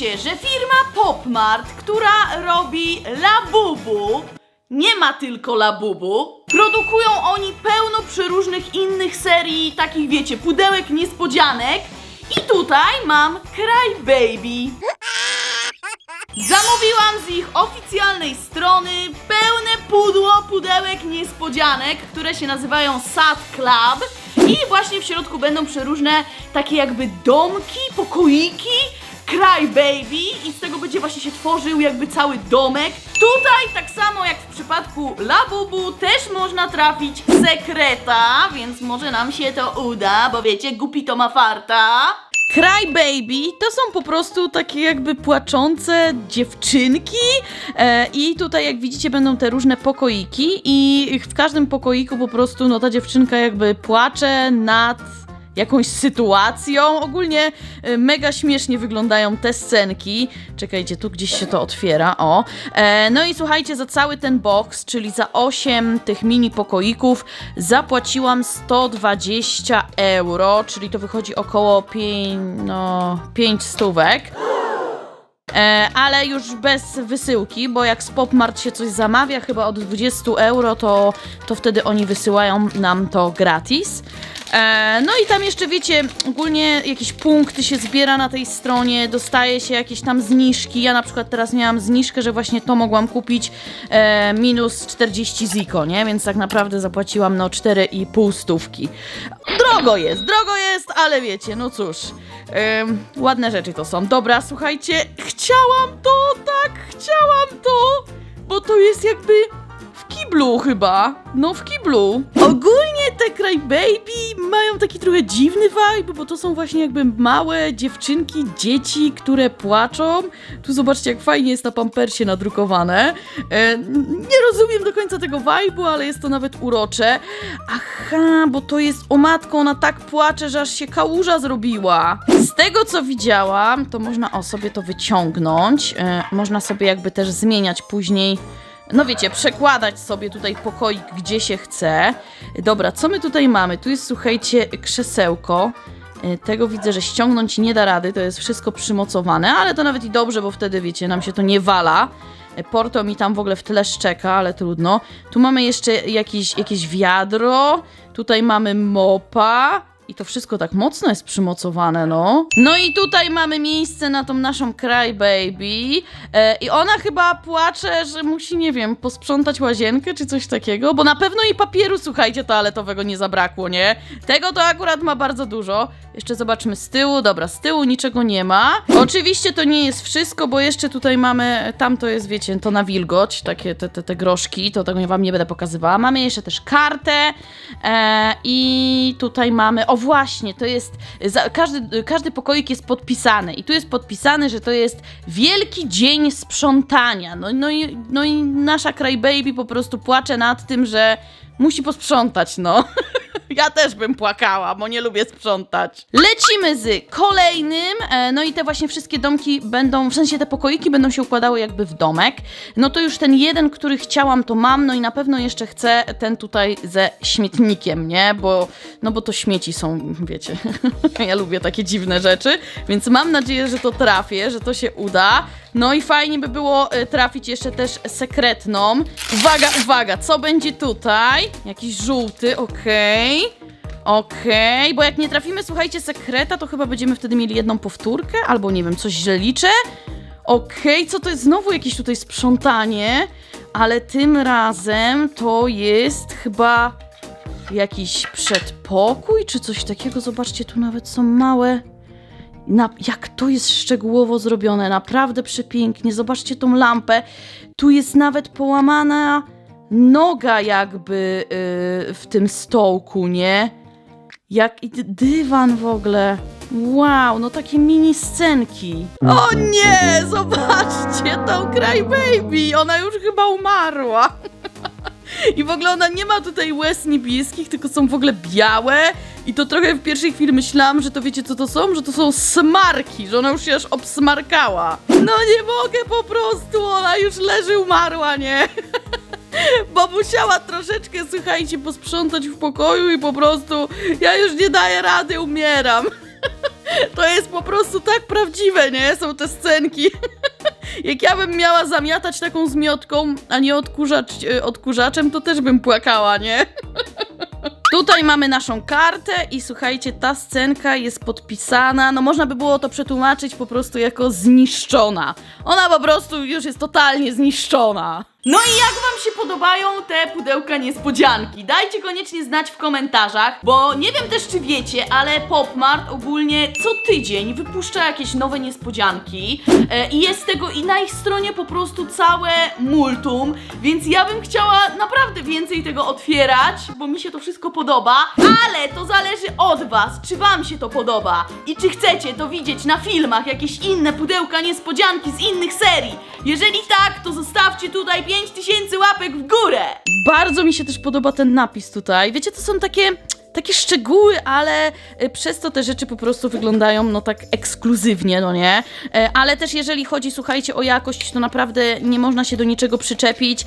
wiecie, że firma Popmart, która robi Labubu, nie ma tylko Labubu. Produkują oni pełno przeróżnych innych serii, takich wiecie, pudełek niespodzianek. I tutaj mam Cry Baby. Zamówiłam z ich oficjalnej strony pełne pudło pudełek niespodzianek, które się nazywają Sad Club. I właśnie w środku będą przeróżne takie jakby domki, pokoiki, Cry Baby i z tego będzie właśnie się tworzył jakby cały domek. Tutaj tak samo jak w przypadku Labubu też można trafić sekreta, więc może nam się to uda, bo wiecie, gupi to ma farta. Cry Baby to są po prostu takie jakby płaczące dziewczynki e, i tutaj jak widzicie będą te różne pokoiki i w każdym pokoiku po prostu no ta dziewczynka jakby płacze nad jakąś sytuacją. Ogólnie e, mega śmiesznie wyglądają te scenki. Czekajcie, tu gdzieś się to otwiera, o. E, no i słuchajcie, za cały ten box, czyli za 8 tych mini pokoików zapłaciłam 120 euro, czyli to wychodzi około 5, no, 5 stówek. E, ale już bez wysyłki, bo jak z Popmart się coś zamawia, chyba od 20 euro, to, to wtedy oni wysyłają nam to gratis. E, no i tam jeszcze wiecie, ogólnie jakieś punkty się zbiera na tej stronie, dostaje się jakieś tam zniżki. Ja na przykład teraz miałam zniżkę, że właśnie to mogłam kupić e, minus 40 ziko, nie? Więc tak naprawdę zapłaciłam no 4,5 stówki. Drogo jest, drogo jest, ale wiecie, no cóż. Ym, ładne rzeczy to są. Dobra, słuchajcie, chciałam to, tak, chciałam to, bo to jest jakby kiblu chyba. No, w kiblu. Ogólnie te Cry Baby mają taki trochę dziwny vibe, bo to są właśnie jakby małe dziewczynki, dzieci, które płaczą. Tu zobaczcie, jak fajnie jest na pampersie nadrukowane. E, nie rozumiem do końca tego vibe'u, ale jest to nawet urocze. Aha, bo to jest o matko, ona tak płacze, że aż się kałuża zrobiła. Z tego co widziałam, to można o sobie to wyciągnąć. E, można sobie jakby też zmieniać później. No wiecie, przekładać sobie tutaj pokoik, gdzie się chce. Dobra, co my tutaj mamy? Tu jest, słuchajcie, krzesełko. E, Tego widzę, że ściągnąć nie da rady, to jest wszystko przymocowane, ale to nawet i dobrze, bo wtedy, wiecie, nam się to nie wala. E, Porto mi tam w ogóle w tle szczeka, ale trudno. Tu mamy jeszcze jakieś, jakieś wiadro, tutaj mamy mopa. I to wszystko tak mocno jest przymocowane, no. No i tutaj mamy miejsce na tą naszą Crybaby. E, I ona chyba płacze, że musi, nie wiem, posprzątać łazienkę czy coś takiego, bo na pewno jej papieru, słuchajcie, toaletowego nie zabrakło, nie? Tego to akurat ma bardzo dużo. Jeszcze zobaczmy z tyłu. Dobra, z tyłu niczego nie ma. Oczywiście to nie jest wszystko, bo jeszcze tutaj mamy, tam to jest, wiecie, to na wilgoć, takie te, te, te groszki, to tego wam nie będę pokazywała. Mamy jeszcze też kartę e, i tutaj mamy, o właśnie, to jest, za, każdy, każdy pokoik jest podpisany i tu jest podpisane, że to jest wielki dzień sprzątania. No, no, i, no i nasza Crybaby po prostu płacze nad tym, że musi posprzątać, no. Ja też bym płakała, bo nie lubię sprzątać. Lecimy z kolejnym. e, No i te właśnie wszystkie domki będą, w sensie te pokoiki będą się układały jakby w domek. No to już ten jeden, który chciałam, to mam. No i na pewno jeszcze chcę ten tutaj ze śmietnikiem, nie? Bo, no bo to śmieci są, wiecie. ja lubię takie dziwne rzeczy, więc mam nadzieję, że to trafię, że to się uda. No i fajnie by było e, trafić jeszcze też sekretną. Uwaga, uwaga, co będzie tutaj? Jakiś żółty, okej. Okej, bo jak nie trafimy, słuchajcie, sekreta, to chyba będziemy wtedy mieli jedną powtórkę, albo nie wiem, coś źle liczę. Okej, co to jest? Znowu jakieś tutaj sprzątanie, ale tym razem to jest chyba jakiś przedpokój, czy coś takiego. Zobaczcie, tu nawet są małe... Na, jak to jest szczegółowo zrobione, naprawdę przepięknie. Zobaczcie tą lampę. Tu jest nawet połamana noga jakby yy, w tym stołku, nie? Jak i dy- dywan w ogóle. Wow, no takie mini scenki. O nie, zobaczcie tą Crybaby. Ona już chyba umarła. I w ogóle ona nie ma tutaj łez niebieskich, tylko są w ogóle białe. I to trochę w pierwszej chwili myślałam, że to wiecie co to są? Że to są smarki, że ona już się aż obsmarkała. No nie mogę po prostu, ona już leży umarła, nie? Bo musiała troszeczkę, słuchajcie, posprzątać w pokoju i po prostu ja już nie daję rady, umieram. To jest po prostu tak prawdziwe, nie? Są te scenki. Jak ja bym miała zamiatać taką zmiotką, a nie odkurzacz, e, odkurzaczem, to też bym płakała, nie? Tutaj mamy naszą kartę i słuchajcie, ta scenka jest podpisana, no można by było to przetłumaczyć po prostu jako zniszczona. Ona po prostu już jest totalnie zniszczona. No i jak wam się podobają te pudełka niespodzianki? Dajcie koniecznie znać w komentarzach, bo nie wiem też czy wiecie, ale Popmart ogólnie co tydzień wypuszcza jakieś nowe niespodzianki e, i jest tego i na ich stronie po prostu całe multum, więc ja bym chciała naprawdę więcej tego otwierać, bo mi się to wszystko podoba, ale to zależy od was, czy wam się to podoba i czy chcecie to widzieć na filmach, jakieś inne pudełka niespodzianki z innych serii. Jeżeli tak, to zostawcie tutaj 5000 łapek w górę. Bardzo mi się też podoba ten napis tutaj. Wiecie, to są takie takie szczegóły, ale y, przez to te rzeczy po prostu wyglądają no tak ekskluzywnie, no nie? E, Ale też jeżeli chodzi, słuchajcie, o jakość, to naprawdę nie można się do niczego przyczepić.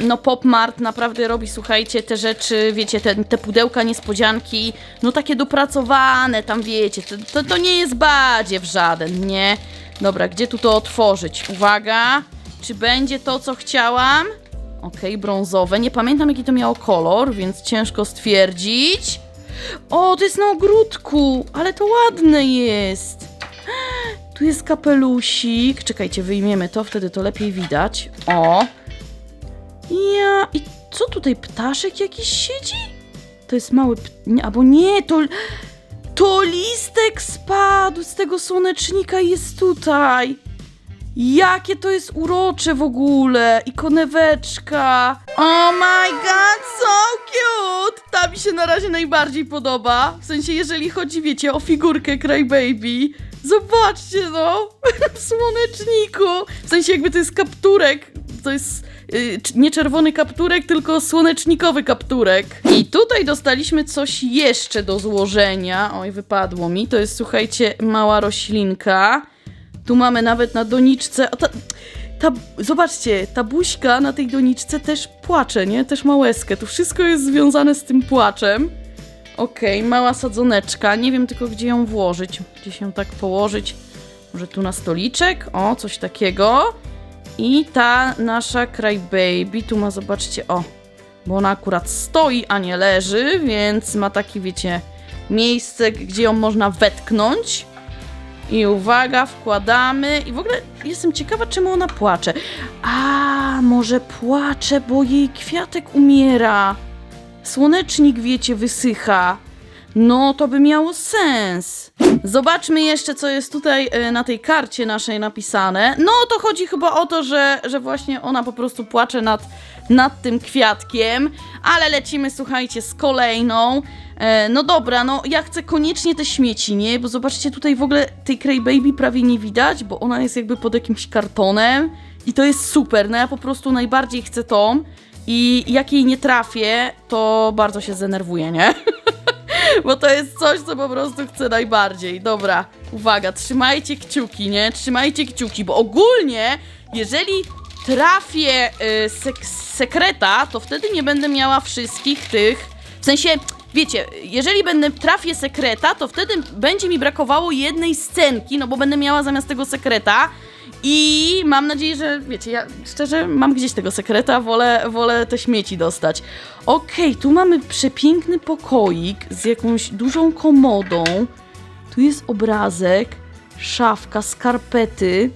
No Popmart naprawdę robi, słuchajcie, te rzeczy, wiecie, te, te pudełka niespodzianki, no takie dopracowane, tam wiecie, to, to, to nie jest badziew żaden, nie? Dobra, gdzie tu to otworzyć? Uwaga, czy będzie to, co chciałam? Okej, brązowe. Nie pamiętam, jaki to miało kolor, więc ciężko stwierdzić. O, to jest na ogródku, ale to ładne jest. Tu jest kapelusik. Czekajcie, wyjmiemy to, wtedy to lepiej widać. O. Ja. I co tutaj, ptaszek jakiś siedzi? To jest mały. P... Nie, albo nie, to. To listek spadł z tego słonecznika i jest tutaj. Jakie to jest urocze w ogóle! I koneweczka! Oh my god, so cute! Ta mi się na razie najbardziej podoba. W sensie, jeżeli chodzi, wiecie, o figurkę Crybaby. Zobaczcie, no! w słoneczniku! W sensie, jakby to jest kapturek. To jest y, c- nie czerwony kapturek, tylko słonecznikowy kapturek. I tutaj dostaliśmy coś jeszcze do złożenia. Oj, wypadło mi. To jest, słuchajcie, mała roślinka. Tu mamy nawet na doniczce. O, ta, ta, zobaczcie, ta buźka na tej doniczce też płacze, nie? Też ma łezkę. Tu wszystko jest związane z tym płaczem. Okej, mała sadzoneczka. Nie wiem tylko, gdzie ją włożyć. Gdzie się tak położyć. Może tu na stoliczek? O, coś takiego. I ta nasza Crybaby, tu ma, zobaczcie, o, bo ona akurat stoi, a nie leży, więc ma taki, wiecie, miejsce, gdzie ją można wetknąć. I uwaga, wkładamy. I w ogóle jestem ciekawa, czemu ona płacze. A, może płacze, bo jej kwiatek umiera. Słonecznik, wiecie, wysycha. No, to by miało sens. Zobaczmy jeszcze, co jest tutaj e, na tej karcie naszej napisane. No, to chodzi chyba o to, że, że właśnie ona po prostu płacze nad, nad tym kwiatkiem. Ale lecimy, słuchajcie, z kolejną. E, no dobra, no ja chcę koniecznie te śmieci, nie? Bo zobaczcie, tutaj w ogóle tej Crybaby prawie nie widać, bo ona jest jakby pod jakimś kartonem. I to jest super, no ja po prostu najbardziej chcę tą. I jak jej nie trafię, to bardzo się zdenerwuję, nie? Bo to jest coś, co po prostu chcę najbardziej. Dobra, uwaga, trzymajcie kciuki, nie? Trzymajcie kciuki, bo ogólnie, jeżeli trafię y, sek sekreta, to wtedy nie będę miała wszystkich tych. W sensie, wiecie, jeżeli będę trafię sekreta, to wtedy będzie mi brakowało jednej scenki, no bo będę miała zamiast tego sekreta. I mam nadzieję, że wiecie, ja szczerze mam gdzieś tego sekreta, wolę, wolę te śmieci dostać. Okej, tu mamy przepiękny pokoik z jakąś dużą komodą. Tu jest obrazek, szafka, skarpety.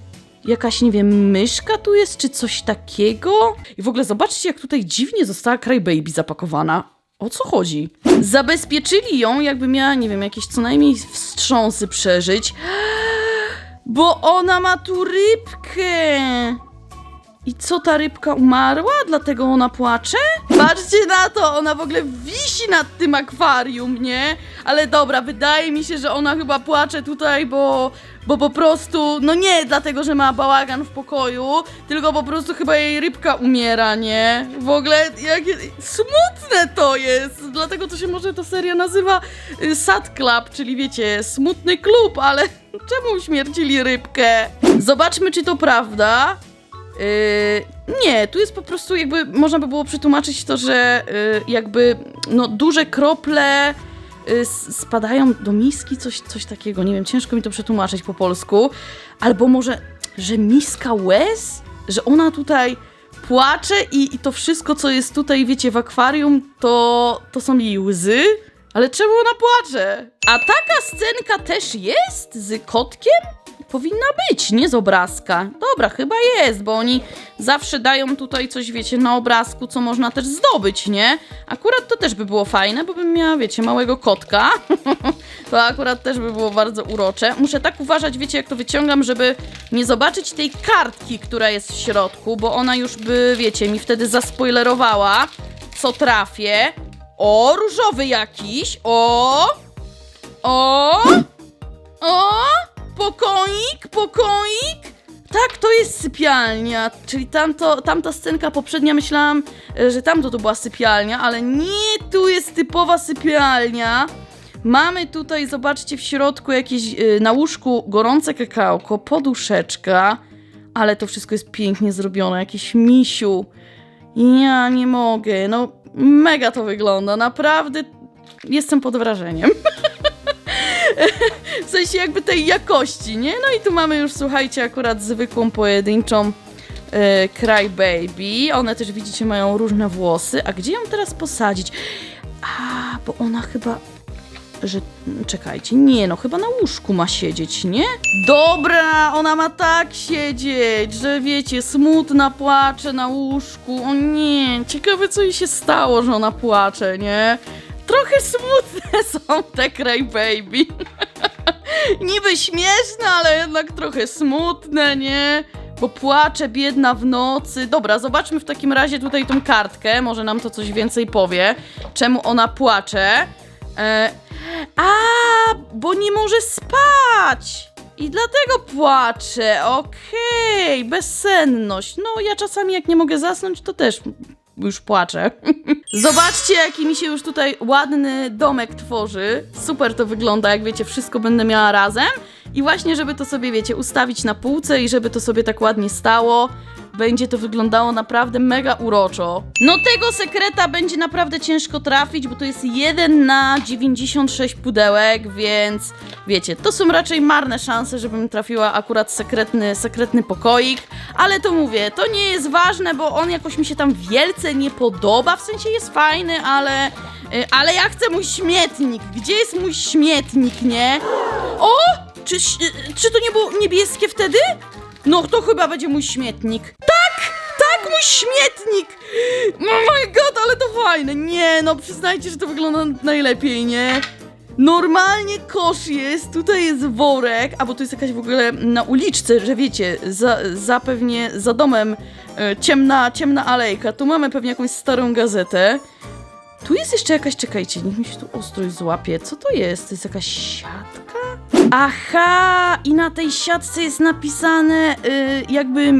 Jakaś, nie wiem, myszka tu jest, czy coś takiego? I w ogóle zobaczcie, jak tutaj dziwnie została Crybaby zapakowana. O co chodzi? Zabezpieczyli ją, jakby miała, nie wiem, jakieś co najmniej wstrząsy przeżyć. Bo ona ma tu rybkę. I co, ta rybka umarła? Dlatego ona płacze? Patrzcie na to, ona w ogóle wisi nad tym akwarium, nie? Ale dobra, wydaje mi się, że ona chyba płacze tutaj, bo, bo po prostu, no nie dlatego, że ma bałagan w pokoju, tylko po prostu chyba jej rybka umiera, nie? W ogóle, jakie smutne to jest, dlatego to się może ta seria nazywa y, Sad Club, czyli wiecie, smutny klub, ale czemu uśmiercili rybkę? Zobaczmy, czy to prawda. Yy, nie, tu jest po prostu jakby, można by było przetłumaczyć to, że yy, jakby no duże krople y, s- spadają do miski, coś, coś takiego. Nie wiem, ciężko mi to przetłumaczyć po polsku. Albo może, że miska łez? Że ona tutaj płacze i, i to wszystko, co jest tutaj, wiecie, w akwarium, to, to są jej łzy? Ale czemu ona płacze? A taka scenka też jest z kotkiem? Powinna być, nie z obrazka. Dobra, chyba jest, bo oni zawsze dają tutaj coś, wiecie, na obrazku, co można też zdobyć, nie? Akurat to też by było fajne, bo bym miała, wiecie, małego kotka. to akurat też by było bardzo urocze. Muszę tak uważać, wiecie, jak to wyciągam, żeby nie zobaczyć tej kartki, która jest w środku, bo ona już by, wiecie, mi wtedy zaspoilerowała, co trafię. O, różowy jakiś. O! O! O! Pokoik, pokoik! Tak, to jest sypialnia. Czyli tamto, tamta scenka poprzednia myślałam, e, że tamto to była sypialnia, ale nie, tu jest typowa sypialnia. Mamy tutaj, zobaczcie, w środku jakieś y, na łóżku gorące kakałko, poduszeczka, ale to wszystko jest pięknie zrobione, jakiś misiu. Ja nie mogę, no mega to wygląda, naprawdę jestem pod wrażeniem. w sensie jakby tej jakości, nie? No i tu mamy już, słuchajcie, akurat zwykłą pojedynczą e, Crybaby. One też, widzicie, mają różne włosy. A gdzie ją teraz posadzić? A, bo ona chyba... Że, czekajcie, nie no, chyba na łóżku ma siedzieć, nie? Dobra, ona ma tak siedzieć, że wiecie, smutna płacze na łóżku. O nie, ciekawe co jej się stało, że ona płacze, nie? Trochę smutne są te Crybaby. Niby śmieszne, ale jednak trochę smutne, nie? Bo płacze biedna w nocy. Dobra, zobaczmy w takim razie tutaj tą kartkę. Może nam to coś więcej powie. Czemu ona płacze? E, a, bo nie może spać! I dlatego płacze. Okej, bezsenność. No, ja czasami jak nie mogę zasnąć, to też już płaczę. Zobaczcie, jaki mi się już tutaj ładny domek tworzy. Super to wygląda, jak wiecie, wszystko będę miała razem. I właśnie, żeby to sobie, wiecie, ustawić na półce i żeby to sobie tak ładnie stało, będzie to wyglądało naprawdę mega uroczo. No tego sekreta będzie naprawdę ciężko trafić, bo to jest 1 na 96 pudełek, więc wiecie, to są raczej marne szanse, żebym trafiła akurat sekretny, sekretny pokoik, ale to mówię, to nie jest ważne, bo on jakoś mi się tam wielce nie podoba, w sensie jest fajny, ale... y, Ale ja chcę mój śmietnik. Gdzie jest mój śmietnik, nie? O! Czy, czy to nie było niebieskie wtedy? No to chyba będzie mój śmietnik. Tak! Tak, mój śmietnik! Oh my god, ale to fajne. Nie, no przyznajcie, że to wygląda najlepiej, nie? Normalnie kosz jest, tutaj jest worek, a bo to jest jakaś w ogóle na uliczce, że wiecie, za, za pewnie za domem e, ciemna, ciemna alejka. Tu mamy pewnie jakąś starą gazetę. Tu jest jeszcze jakaś, czekajcie, niech mi się tu ostrość złapie. Co to jest? To jest jakaś siatka? Aha! I na tej siatce jest napisane y, jakby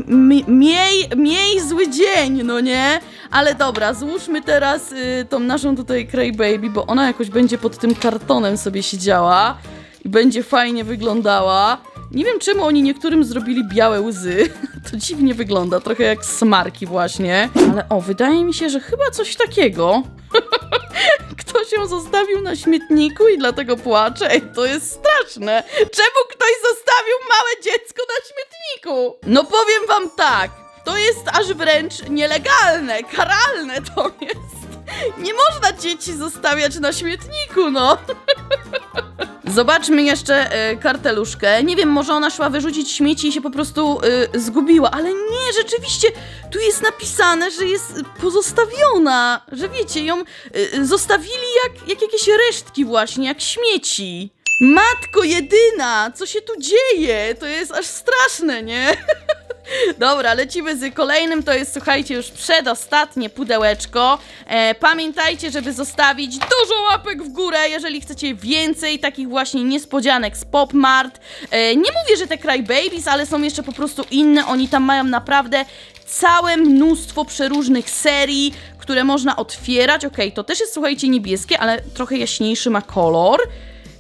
miej, miej zły dzień, no nie? Ale dobra, złóżmy teraz y, tą naszą tutaj Crybaby, bo ona jakoś będzie pod tym kartonem sobie siedziała i będzie fajnie wyglądała. Nie wiem czemu oni niektórym zrobili białe łzy. To dziwnie wygląda, trochę jak smarki właśnie. Ale o, wydaje mi się, że chyba coś takiego. Ktoś ją zostawił na śmietniku i dlatego płacze. Ej, to jest straszne. Czemu ktoś zostawił małe dziecko na śmietniku? No powiem wam tak. To jest aż wręcz nielegalne, karalne to jest. Nie można dzieci zostawiać na śmietniku, no. Zobaczmy jeszcze e, karteluszkę. Nie wiem, może ona szła wyrzucić śmieci i się po prostu e, zgubiła, ale nie, rzeczywiście tu jest napisane, że jest pozostawiona, że wiecie, ją e, zostawili jak, jak jakieś resztki właśnie, jak śmieci. Matko jedyna, co się tu dzieje? To jest aż straszne, nie? Dobra, lecimy z kolejnym. To jest, słuchajcie, już przedostatnie pudełeczko. E, pamiętajcie, żeby zostawić dużo łapek w górę, jeżeli chcecie więcej takich właśnie niespodzianek z Pop Mart. E, nie mówię, że te Crybabies, ale są jeszcze po prostu inne. Oni tam mają naprawdę całe mnóstwo przeróżnych serii, które można otwierać. Okej, to też jest, słuchajcie, niebieskie, ale trochę jaśniejszy ma kolor.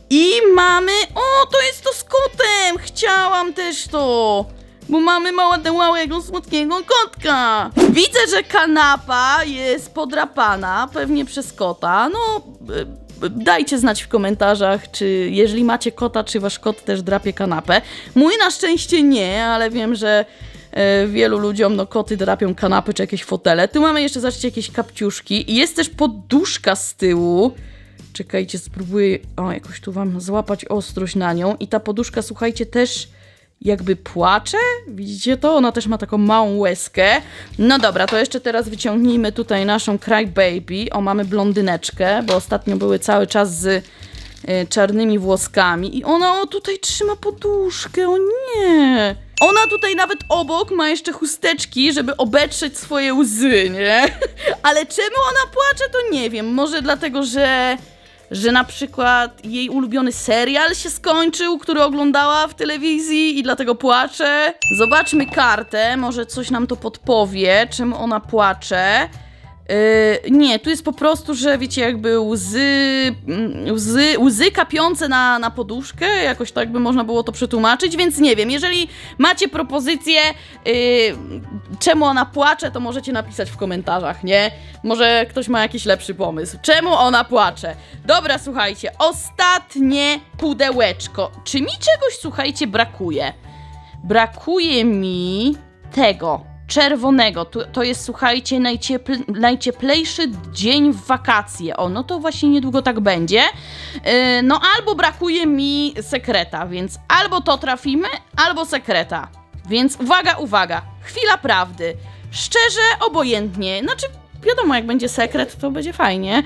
I mamy. O, to jest to z kotem! Chciałam też to! Bo mamy małego, słodkiego kotka. Widzę, że kanapa jest podrapana, pewnie przez kota. No, y, dajcie znać w komentarzach, czy jeżeli macie kota, czy wasz kot też drapie kanapę. Mój na szczęście nie, ale wiem, że e, wielu ludziom no koty drapią kanapy czy jakieś fotele. Tu mamy jeszcze, zobaczcie, jakieś kapciuszki jest też poduszka z tyłu. Czekajcie, spróbuję o, jakoś tu wam złapać ostrość na nią. I ta poduszka, słuchajcie, też jakby płacze. Widzicie to? Ona też ma taką małą łezkę. No dobra, to jeszcze teraz wyciągnijmy tutaj naszą Cry Baby. O, mamy blondyneczkę, bo ostatnio były cały czas z y, czarnymi włoskami. I ona o, tutaj trzyma poduszkę, o nie! Ona tutaj nawet obok ma jeszcze chusteczki, żeby obetrzeć swoje łzy, nie? Ale czemu ona płacze, to nie wiem. Może dlatego, że że na przykład jej ulubiony serial się skończył, który oglądała w telewizji i dlatego płacze. Zobaczmy kartę, może coś nam to podpowie, czym ona płacze. Yy, nie, tu jest po prostu, że wiecie, jakby łzy, mm, łzy, łzy kapiące na, na poduszkę, jakoś tak by można było to przetłumaczyć, więc nie wiem, jeżeli macie propozycję, yy, czemu ona płacze, to możecie napisać w komentarzach, nie? Może ktoś ma jakiś lepszy pomysł. Czemu ona płacze? Dobra, słuchajcie, ostatnie pudełeczko. Czy mi czegoś, słuchajcie, brakuje? Brakuje mi tego czerwonego. Tu, to jest, słuchajcie, najciepl, najcieplejszy dzień w wakacje. O, no to właśnie niedługo tak będzie. Yy, no albo brakuje mi sekreta, więc albo to trafimy, albo sekreta. Więc uwaga, uwaga. Chwila prawdy. Szczerze, obojętnie. Znaczy, wiadomo, jak będzie sekret, to będzie fajnie.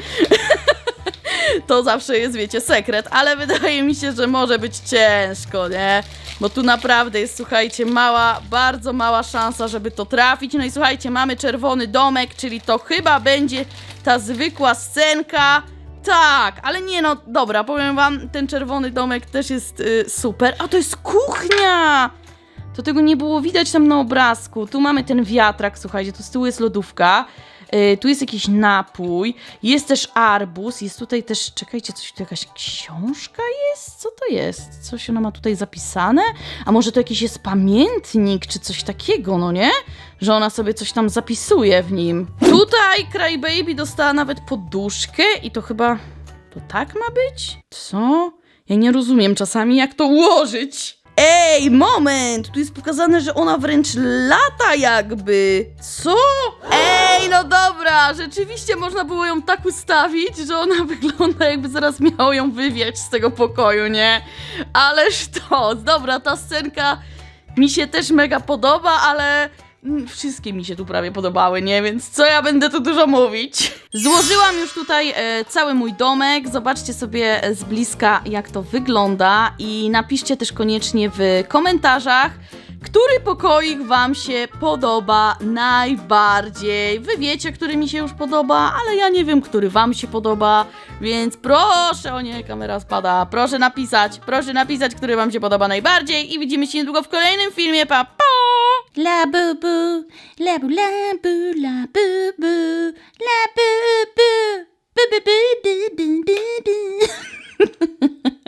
to zawsze jest, wiecie, sekret, ale wydaje mi się, że może być ciężko, nie? Bo tu naprawdę jest, słuchajcie, mała, bardzo mała szansa, żeby to trafić. No i słuchajcie, mamy czerwony domek, czyli to chyba będzie ta zwykła scenka. Tak, ale nie no, dobra, powiem wam, ten czerwony domek też jest y, super. A to jest kuchnia! To tego nie było widać tam na obrazku. Tu mamy ten wiatrak, słuchajcie, tu z tyłu jest lodówka. Yy, tu jest jakiś napój, jest też arbuz, jest tutaj też, czekajcie, coś tu jakaś książka jest? Co to jest? Coś ona ma tutaj zapisane? A może to jakiś jest pamiętnik, czy coś takiego, no nie? Że ona sobie coś tam zapisuje w nim. Tutaj Crybaby dostała nawet poduszkę i to chyba, to tak ma być? Co? Ja nie rozumiem czasami, jak to ułożyć. Ej, moment! Tu jest pokazane, że ona wręcz lata jakby. Co? Ej, no dobra, rzeczywiście można było ją tak ustawić, że ona wygląda jakby zaraz miało ją wywiać z tego pokoju, nie? Ależ to, dobra, ta scenka mi się też mega podoba, ale wszystkie mi się tu prawie podobały, nie? Więc co ja będę tu dużo mówić? Złożyłam już tutaj e, cały mój domek. Zobaczcie sobie z bliska, jak to wygląda i napiszcie też koniecznie w komentarzach, który pokoik Wam się podoba najbardziej. Wy wiecie, który mi się już podoba, ale ja nie wiem, który Wam się podoba, więc proszę, o nie, kamera spada, proszę napisać, proszę napisać, który Wam się podoba najbardziej i widzimy się niedługo w kolejnym filmie, pa, pa! La bu bu, la bu la bu, la bu bu, la bu bu, bu bu bu, bu bu bu, bu.